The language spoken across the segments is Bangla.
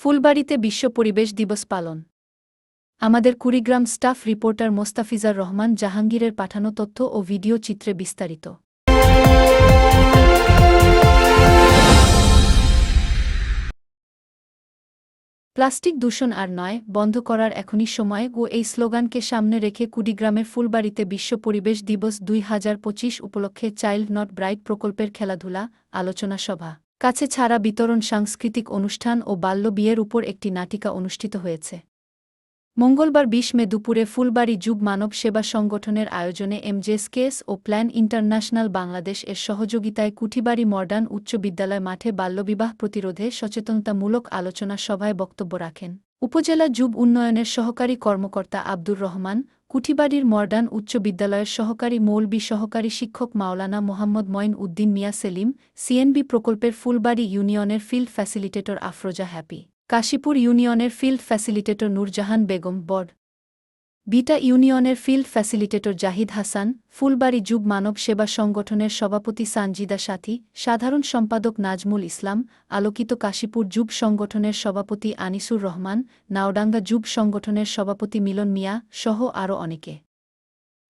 ফুলবাড়িতে বিশ্ব পরিবেশ দিবস পালন। আমাদের কুড়িগ্রাম স্টাফ রিপোর্টার মোস্তাফিজার রহমান জাহাঙ্গীরের পাঠানো তথ্য ও ভিডিও চিত্রে বিস্তারিত। প্লাস্টিক দূষণ আর নয়, বন্ধ করার এখনই সময় ও এই স্লোগানকে সামনে রেখে কুড়িগ্রামের ফুলবাড়িতে বিশ্ব পরিবেশ দিবস দুই হাজার পঁচিশ উপলক্ষে চাইল্ড নট ব্রাইট প্রকল্পের খেলাধুলা, আলোচনা সভা। কাছে ছাড়া বিতরণ সাংস্কৃতিক অনুষ্ঠান ও বাল্য বিয়ের উপর একটি নাটিকা অনুষ্ঠিত হয়েছে। মঙ্গলবার বিশ মে দুপুরে ফুলবাড়ি যুগ মানব সেবা সংগঠনের আয়োজনে এমজেএসকেএস ও প্ল্যান ইন্টারন্যাশনাল বাংলাদেশ এর সহযোগিতায় কুঠিবাড়ি মডার্ন উচ্চ বিদ্যালয় মাঠে বাল্যবিবাহ প্রতিরোধে সচেতনতামূলক আলোচনা সভায় বক্তব্য রাখেন। উপজেলা যুব উন্নয়নের সহকারী কর্মকর্তা আব্দুর রহমান কুঠিবাড়ির মর্ডান উচ্চ বিদ্যালয়ের সহকারী মৌলবি সহকারী শিক্ষক মাওলানা মোহাম্মদ মঈন উদ্দিন মিয়া সেলিম সিএনবি প্রকল্পের ফুলবাড়ি ইউনিয়নের field facilitator Afroza Happy, Kashipur ইউনিয়নের field facilitator Nurjahan Begum বড beta ইউনিয়নের ফিল্ড ফ্যাসিলিটেটর জাহিদ হাসান ফুলবাড়ি যুব মানব সেবা সংগঠনের সভাপতি সানজিদা সাথী সাধারণ সম্পাদক নাজমুল ইসলাম আলোকিত কাশীপুর যুব সংগঠনের সভাপতি আনিসুর রহমান নাওডাঙ্গা যুব সংগঠনের সভাপতি মিলন মিয়া সহ আরও অনেকে।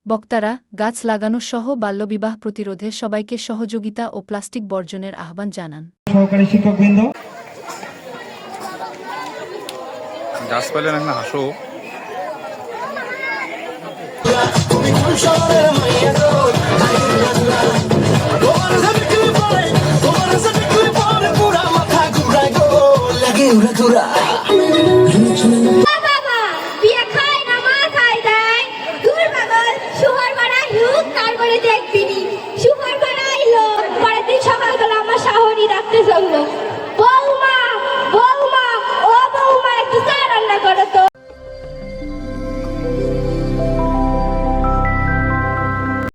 বক্তারা গাছ লাগানো সহ বাল্যবিবাহ প্রতিরোধে সবাইকে সহযোগিতা ও প্লাস্টিক বর্জনের আহ্বান জানান। সহকারী শিক্ষকবৃন্দ। শহরের মাইয়া গো তোমার সকালবেলা আমার শাহরি রাখতে যাব